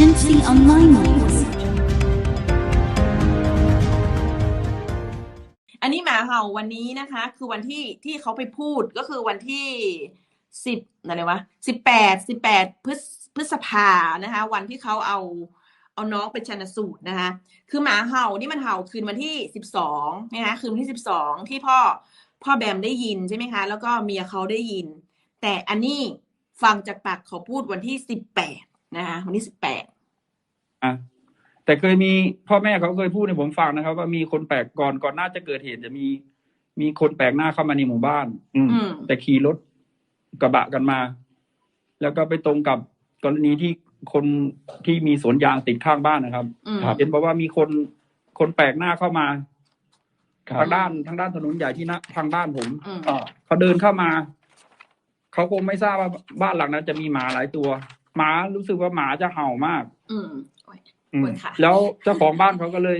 Agency Online News. อันนี้หมาเห่าวันนี้นะคะ คือวันที่ที่เขาไปพูดก็คือวันที่สิบอะไรวะสิบแปดสิบแปดพฤษพฤษภานะคะ วันที่เขาเอาเอาน้องไปชันสูตรนะคะ คือหมาเห่านี่มันเห่าคืนวันที่สิบสองนะคะคืนวันที่สิบสองที่พ่อพ่อแบมได้ยินใช่ไหมคะ แล้วก็เมียเขาได้ยิน แต่อันนี้ฟังจากปากเขาพูดวันที่สิบแปดนะคะวันที่สิบแปด อะแต่เคยมีพ่อแม่เขาเคยพูดให้ผมฟังนะครับ ว่ามีคนแปลกก่อนก่อนหน้าจะเกิดเหตุจะมี มีคนแปลกหน้าเข้ามาในหมู่บ้านอืมอืม แต่ขี่รถกระบะกันมา แล้วก็ไปตรงกับกรณีที่คนที่มีสวนยางติดข้างบ้านนะครับอืม เห็นบอกว่ามีคนคนแปลกหน้าเข้ามาครับ ทางด้านทางด้านถนนใหญ่ที่หนะทางด้านผม อืม อ่า เขาเดินเข้ามา เขาคงไม่ทราบว่าบ้านหลังนั้นจะมีหมาหลายตัว หมารู้สึกว่าหมาจะเห่ามาก อืมโอ้ยอืปมวดขาแล้วเจ้าของบ้านเขาก็เลย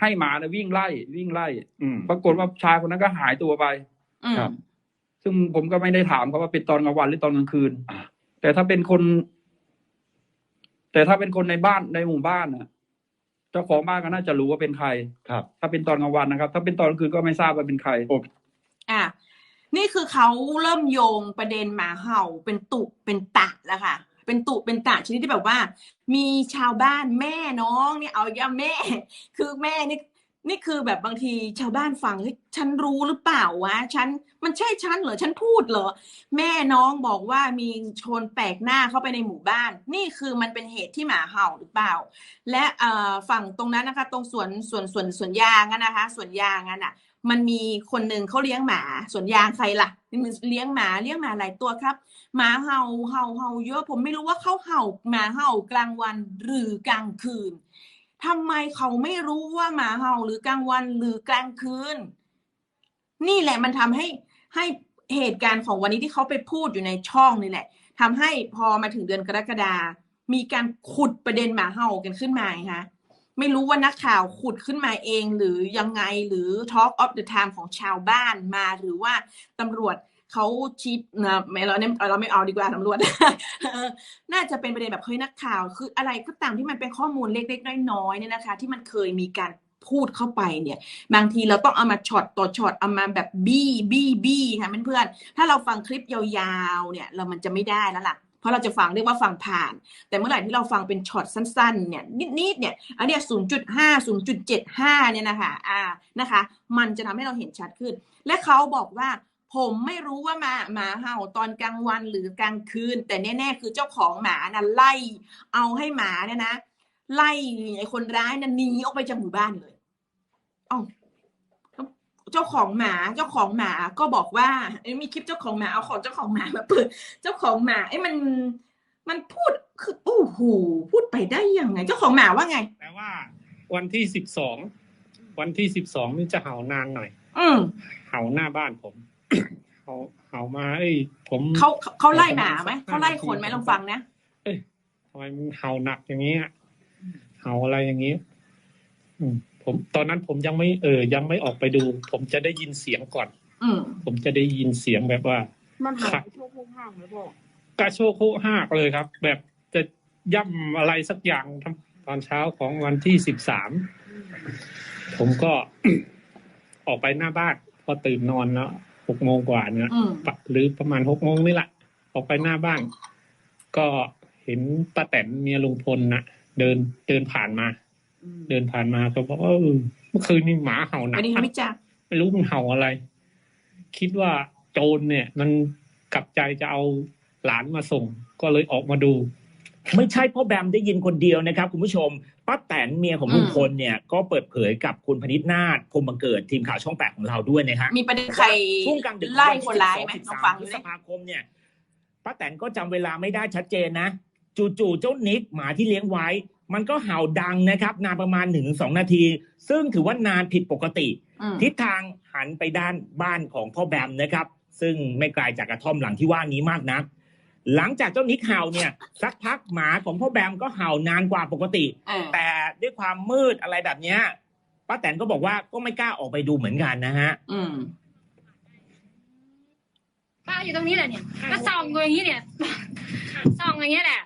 ให้หมาเนี่ยวิ่งไล่ วิ่งไล่ อืมปรากฏว่าชายคนนั้นก็หายตัวไปอืมครับ ซึ่งผมก็ไม่ได้ถามเขาว่าเป็นตอนกลางวันหรือตอนกลางคืนอ่าแต่ถ้าเป็นคน แต่ถ้าเป็นคนในบ้านในหมู่บ้านน่ะเจ้าของบ้านก็น่าจะรู้ว่าเป็นใครครับ ถ้าเป็นตอนกลางวันนะครับ ถ้าเป็นตอนกลางคืนก็ไม่ทราบว่าเป็นใครอะ นี่คือเขาเริ่มโยงประเด็นหมาเห่าเป็นตุเป็นตะแล้วค่ะ เป็นตุเป็นตะชนิดที่แบบว่า มีชาวบ้านแม่น้องเนี่ยเอาอย่าแม่ คือแม่นี่นี่คือแบบบางทีชาวบ้านฟังเฮ้ยฉันรู้หรือเปล่าวะฉันมันใช่ฉันเหรอฉันพูดเหรอ แม่น้องบอกว่ามีชนแปลกหน้าเข้าไปในหมู่บ้าน นี่คือมันเป็นเหตุที่หมาเห่าหรือเปล่า และเอ่อฝั่งตรงนั้นนะคะ ตรงสวนสวนสวนสวนยางนะคะสวนยางอะน่ะ มันมีคนหนึ่งเขาเลี้ยงหมาสวนยางใครล่ะเลี้ยงหมาเลี้ยงหมาหลายตัวครับ หมาเห่าเห่าเห่าเยอะผมไม่รู้ว่าเขาเห่าหมาเห่ากลางวันหรือกลางคืนทำไมเขาไม่รู้ว่าหมาเห่าหรือกลางวันหรือกลางคืน นี่แหละมันทำให้ให้เหตุการณ์ของวันนี้ที่เขาไปพูดอยู่ในช่องนี่แหละทำให้พอมาถึงเดือนกรกฎามีการขุดประเด็นหมาเห่ากันขึ้นมาไงคะ ไม่รู้ว่านักข่าวขุดขึ้นมาเองหรือยังไงหรือ Talk of the Time ของชาวบ้านมาหรือว่าตำรวจเขาชิดนะไม่เราเนี่ยเราไม่เอาดีกว่าตำรวจน่าจะเป็นประเด็นแบบเฮ้ยนักข่าว คืออะไรก็ตามที่มันเป็นข้อมูลเล็กๆน้อยๆเนี่ยนะคะ ที่มันเคยมีการพูดเข้าไปเนี่ย บางทีเราต้องเอามาช็อตต่อช็อตเอามาแบบบี้บี้บี้ค่ะเพื่อนๆถ้าเราฟังคลิปยาวๆเนี่ย เรามันจะไม่ได้แล้วล่ะ เพราะเราจะฟังเรียกว่าฟังผ่าน แต่เมื่อไหร่ที่เราฟังเป็นช็อตสั้นๆเนี่ยนิดๆเนี่ยอันเนี้ย0.5 0.75เนี่ยนะคะอ่านะคะ มันจะทำให้เราเห็นชัดขึ้น และเขาบอกว่าผมไม่รู้ว่าหมาหมาเห่าตอนกลางวันหรือกลางคืน แต่แน่ ๆ คือเจ้าของหมานะไล่ เอาให้หมาเนี่ยนะ ไล่ไอ้คนร้ายนะหนีออกไปจากหมู่บ้านเลยอ้า เจ้าของหมาเจ้าของหมาก็บอกว่าเอ้ยมีคลิปเจ้าของหมาเอาของเจ้าของหมามาเปิด เจ้าของหมาไอ้ยมันมันพูดคือโอ้โหพูดไปได้ยังไง เจ้าของหมาว่าไงแต่ว่า วันที่สิบสองวันที่สิบสองนี่จะเห่านานหน่อย อืมเห่าหน้าบ้านผมเห่าเห่ามาเอ้ยผมเขาเขาเขาไล่หมาไหมเขาไล่คนไหมลองฟังนะทำไมมันเห่าหนักอย่างนี้อะเห่าอะไรอย่างนี้อืม ผมตอนนั้นผมยังไม่เออยังไม่ออกไปดู ผมจะได้ยินเสียงก่อน อืมผมจะได้ยินเสียงแบบว่า มันหาค่ะยโชคโห้างไหมบอกกระโชกโคกหักเลยครับ แบบจะย่ำอะไรสักอย่างทำตอนเช้าของวันที่สิบสามผมก็ออกไปหน้าบ้านพอตื่นนอนแล้วหกโมงกว่าเนี่ยอืมปะหรือประมาณหกโมงนี่แหละออกไปหน้าบ้าน ก็เห็นป้าแตนเมียลุงพลน่ะเดินเดินผ่านมา เดินผ่านมาก็บอกว่าเออเมื่อคืนนี่หมาเห่าหนัอักนนี้เขาไม่จ้าไม่รู้มันเห่าอะไร คิดว่าโจรเนี่ย มันกลับใจจะเอาหลานมาส่ง ก็เลยออกมาดู ไม่ใช่พ่อแบมได้ยินคนเดียวนะครับ คุณผู้ชมป้าแตนเมียของลุงพลเนี่ย ก็เปิดเผยกับคุณพนิษนาถพรหมบังเกิดทีมข่าวช่องแปดของเราด้วยนะฮะมีประเด็นใครช่วงกลางดึกไล่คนร้ายไหมวันที่ลองฟังพดูฤสิษภาคมเนี่ยป้าแตนก็จำเวลาไม่ได้ชัดเจนนะ จู่ๆเจ้านิกหมาที่เลี้ยงไว้ มันก็เห่าดังนะครับ นานประมาณหนึ่งสองนาที ซึ่งถือว่านานผิดปกติอืมทิศทางหันไปด้านบ้านของพ่อแบมนะครับ ซึ่งไม่ไกลจากกระท่อมหลังที่ว่านี้มากนัก หลังจากเจ้านิกเห่าเนี่ยสักพักหมาของพ่อแบมก็เห่านานกว่าปกติเออแต่ด้วยความมืดอะไรแบบเนี้ยป้าแตนก็บอกว่าก็ไม่กล้าออกไปดูเหมือนกันนะฮะอืมป้าอยู่ตรงนี้แหละเนี่ยก็ส่องกูอย่างนี้เนี่ยส่องอย่างเงี้ยแหละ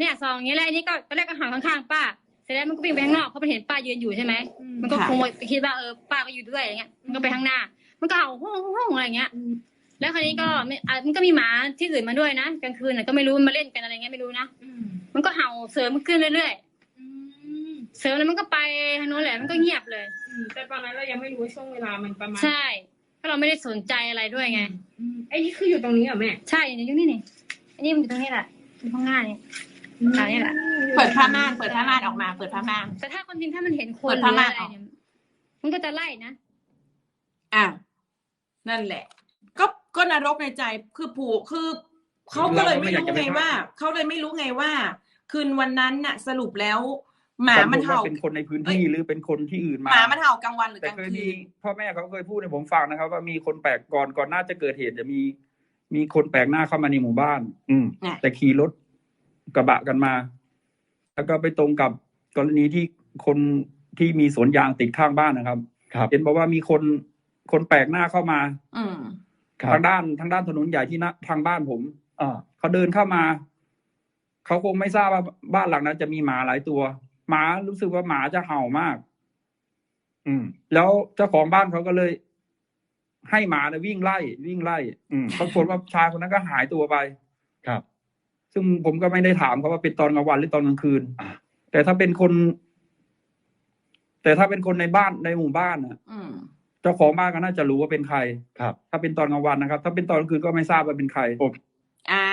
เนี่ยซองอย่างเงี้ยแล้วอันนี้ก็ตอนแรกก็หันข้างๆป้าเสร็จแล้วมันก็วิ่งไปข้างนอกเพราะมันเห็นป้ายืนอยู่ใช่ไหมมันก็ค่ะ คงคิดว่าเออป้าก็อยู่ด้วยอย่างเงี้ยมันก็ไปข้างหน้า มันก็เห่าห้องห้องอะไรอย่างเงี้ย แล้วคราวนี้ก็ไม่อะมันก็มีหมาที่อื่นมาด้วยนะกลางคืนน่ะก็ไม่รู้มันมาเล่นกันอะไรเงี้ยไม่รู้นะมันก็เห่าเสริมขึ้นเรื่อยๆเสริมแล้วมันก็ไปทางโน้นแหละมันก็เงียบเลย แต่ตอนนั้นเรายังไม่รู้ว่าช่วงเวลามันประมาณใช่เพราะเราไม่ได้สนใจอะไรด้วยไง อืมไอ้นี่คืออยู่ตรงนี้เหรอแม่ ใช่ในยุคนี้นี่อันนี้มันอยู่ตรงนี้แหละอยู่ข้างหน้านี่ อ่านี่แหละเปิดผ้าม่านเปิดผ้าม่านออกมา เปิดผ้าม่าน แต่ถ้าคนจริงถ้ามันเห็นคนเปิดหรืผ้าอม่านอะไรออก เนี่ยมันก็จะไล่นะอะนั่นแหละ ก็ก็นรกในใจคือผูกคือเขาก็เลยไม่รู้ไงว่าเขาเลยไม่รู้ไงว่า คืนวันนั้นน่ะ สรุปแล้ว หมามันเห่าผเป็นคนในพื้นที่หรือเป็นคนที่อื่นหมามามันเห่ากลางวันหรือกแต่ลางเคยคืมีนพ่อแม่เขาเคยพูดให้ผมฟังนะครับ ว่ามีคนแปลกก่อนก่อนหน้าจะเกิดเหตุจะมี มีคนแปลกหน้าเข้ามาในหมู่บ้าน อืมน่ะแต่ขี่รถ กระบะกันมา แล้วก็ไปตรงกับกรณีที่คนที่มีสวนยางติดข้างบ้านนะครับครับเห็นบอกว่ามีคนคนแปลกหน้าเข้ามา อืมทางด้านทางด้านถนนใหญ่ที่หน้าทางบ้านผมอ่าเขาเดินเข้ามา เขาคงไม่ทราบว่าบ้านหลังนั้นจะมีหมาหลายตัว หมารู้สึกว่าหมาจะเห่ามาก อืม แล้วเจ้าของบ้านเขาก็เลย ให้หมาเนี่ยวิ่งไล่ วิ่งไล่อืมปรากฏว่าชายคนนั้นก็หายตัวไป ครับ ซึ่งผมก็ไม่ได้ถามเขาว่าเป็นตอนกลางวันหรือตอนกลางคืนอ่าแต่ถ้าเป็นคน แต่ถ้าเป็นคนในบ้านในหมู่บ้านน่ะอืมเจ้าของบ้านก็น่าจะรู้ว่าเป็นใคร ครับ ถ้าเป็นตอนกลางวันนะครับ ถ้าเป็นตอนกลางคืนก็ไม่ทราบว่าเป็นใครอ่า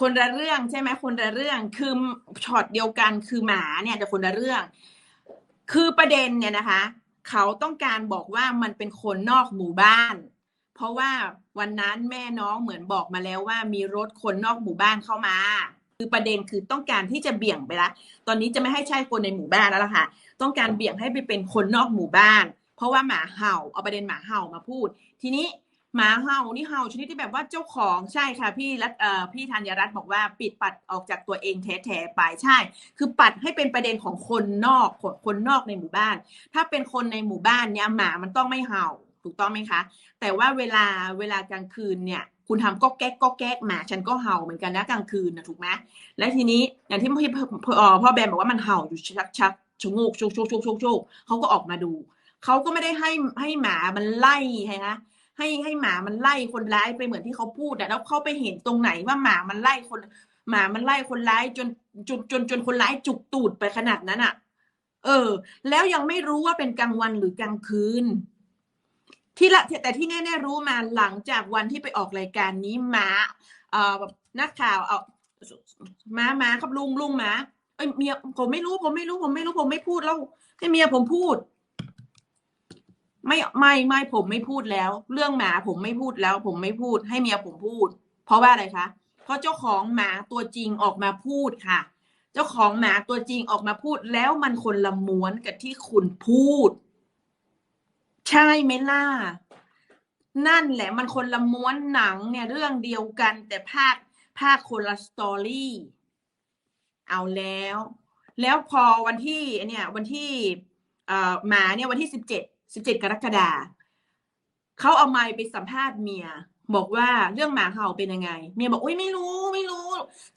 คนละเรื่องใช่ไหมคนละเรื่องคือช็อตเดียวกันคือหมาเนี่ยแต่คนละเรื่อง คือประเด็นเนี่ยนะคะ เขาต้องการบอกว่ามันเป็นคนนอกหมู่บ้าน เพราะว่าวันนั้นแม่น้องเหมือนบอกมาแล้วว่ามีรถคนนอกหมู่บ้านเข้ามา คือประเด็นคือต้องการที่จะเบี่ยงไปละตอนนี้จะไม่ให้ใช่คนในหมู่บ้านแล้วล่ะค่ะ ต้องการเบี่ยงให้ไปเป็นคนนอกหมู่บ้าน เพราะว่าหมาเห่าเอาประเด็นหมาเห่ามาพูด ทีนี้หมาเห่านี่เห่าชนิดที่แบบว่าเจ้าของใช่ค่ะ พี่รัตเอ่อพี่ธัญรัตน์บอกว่าปิดปัดออกจากตัวเองแท้ๆไปใช่ คือปัดให้เป็นประเด็นของคนนอกคนคนนอกในหมู่บ้าน ถ้าเป็นคนในหมู่บ้านเนี่ยหมามันต้องไม่เห่า ถูกต้องไหมคะ แต่ว่าเวลาเวลากลางคืนเนี่ย คุณทำก็แก๊กก็แก๊กหมาฉันก็เห่าเหมือนกันนะกลางคืนนะถูกไหมและทีนี้อย่างที่พ่อพ่อแบมบอกว่ามันเห่าอยู่ชักชักชะโงกชุกชุกชุกชุกชกเขาก็ออกมาดูเขาก็ไม่ได้ให้ให้หมามันไล่ไงนะให้ให้หมามันไล่คนร้ายไปเหมือนที่เขาพูดอะแล้วเขาไปเห็นตรงไหนว่าหมามันไล่คน หมามันไล่คนร้ายจนจนจนจนคนร้ายจุกตูดไปขนาดนั้นอะเออ แล้วยังไม่รู้ว่าเป็นกลางวันหรือกลางคืน ที่ละแต่ที่แน่ๆรู้มาหลังจากวันที่ไปออกรายการนี้ม้าเอ่อแบบนักข่าวเอาม้ามาครับลุงลุงม้าเอ้ยเมียผมไม่รู้ผมไม่รู้ผมไม่รู้ผมไม่พูดแล้วให้เมียผมพูด ไม่ไม่ไม่ผมไม่พูดแล้ว เรื่องหมาผมไม่พูดแล้ว ผมไม่พูด ให้เมียผมพูด เพราะว่าอะไรคะเพราะเจ้าของหมาตัวจริงออกมาพูดค่ะ เจ้าของหมาตัวจริงออกมาพูดแล้วมันคนละม้วนกับที่คุณพูด ใช่ไหมล่ะ นั่นแหละมันคนละม้วนหนังเนี่ยเรื่องเดียวกันแต่ภาคภาคคนละสตอรี่เอาแล้ว แล้วพอวันที่เนี่ยวันที่เอ่อหมาเนี่ยวันที่สิบเจ็ดสิบเจ็ดกรกฎาเขาเอาไมค์ไปสัมภาษณ์เมีย บอกว่าเรื่องหมาเห่าเป็นยังไง เมียบอกอุ้ยไม่รู้ไม่รู้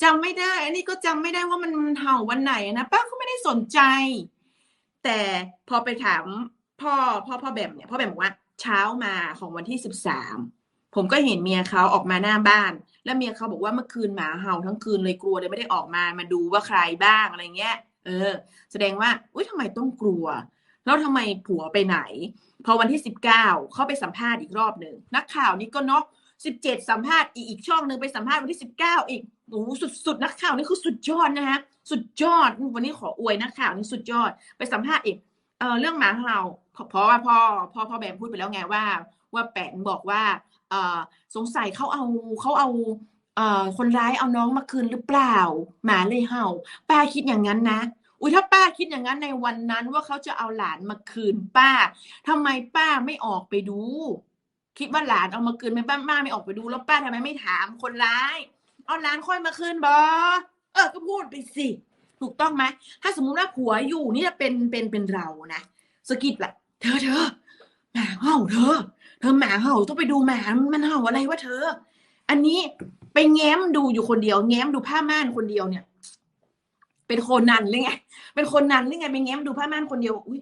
จำไม่ได้ อันนี้ก็จำไม่ได้ว่ามันมันเห่าวันไหนนะป้าก็ไม่ได้สนใจ แต่พอไปถาม พ่อพ่อพ่อแบมเนี่ยพ่อแบมบอกว่าเช้ามาของวันที่สิบสามผมก็เห็นเมียเขาออกมาหน้าบ้าน แล้วเมียเขาบอกว่าเมื่อคืนหมาเห่าทั้งคืนเลยกลัวเลยไม่ได้ออกมามาดูว่าใครบ้างอะไรเงี้ย เออ แสดงว่าอุ้ยทำไมต้องกลัว แล้วทำไมผัวไปไหน พอวันที่สิบเก้าเขาไปสัมภาษณ์อีกรอบหนึ่งนักข่าวนี่ก็เนาะสิบเจ็ดสัมภาษณ์อีกอีกช่องหนึ่งไปสัมภาษณ์วันที่สิบเก้าอีกโอ้โหสุดสุดนักข่าวนี่คือสุดยอดนะฮะสุดยอดวันนี้ขออวยนักข่าวนี่สุดยอดไปสัมภาษณ์อีก เออเรื่องหมาเห่าเพราะเพราะว่าพ่อพ่อพ่อแบมพูดไปแล้วไงว่า ว่าแปนบอกว่าเออสงสัยเขาเอาเขาเอาเออคนร้ายเอาน้องมาคืนหรือเปล่า หมาเลยเห่า ป้าคิดอย่างนั้นนะอุ้ยถ้าป้าคิดอย่างนั้นในวันนั้นว่าเขาจะเอาหลานมาคืนป้าทำไมป้าไม่ออกไปดู คิดว่าหลานเอามาคืนไหมป้าป้าไม่ออกไปดู แล้วป้าทำไมไม่ถามคนร้ายเอาหลานค่อยมาคืนบอเออก็พูดไปสิ ถูกต้องไหมถ้าสมมุติว่าผัวอยู่นี่จะเป็นเป็นเป็นเรานะสกิดแหละเธอเธอหมาเห่าเธอ เธอหมาเห่าต้องไปดูหมามันเห่าอะไรวะเธอ อันนี้ไปแง้มดูอยู่คนเดียว แง้มดูผ้าม่านคนเดียวเนี่ย เป็นคนนันหรือไงเป็นคนนันหรือไงไปแง้มดูผ้าม่านคนเดียวอุ้ย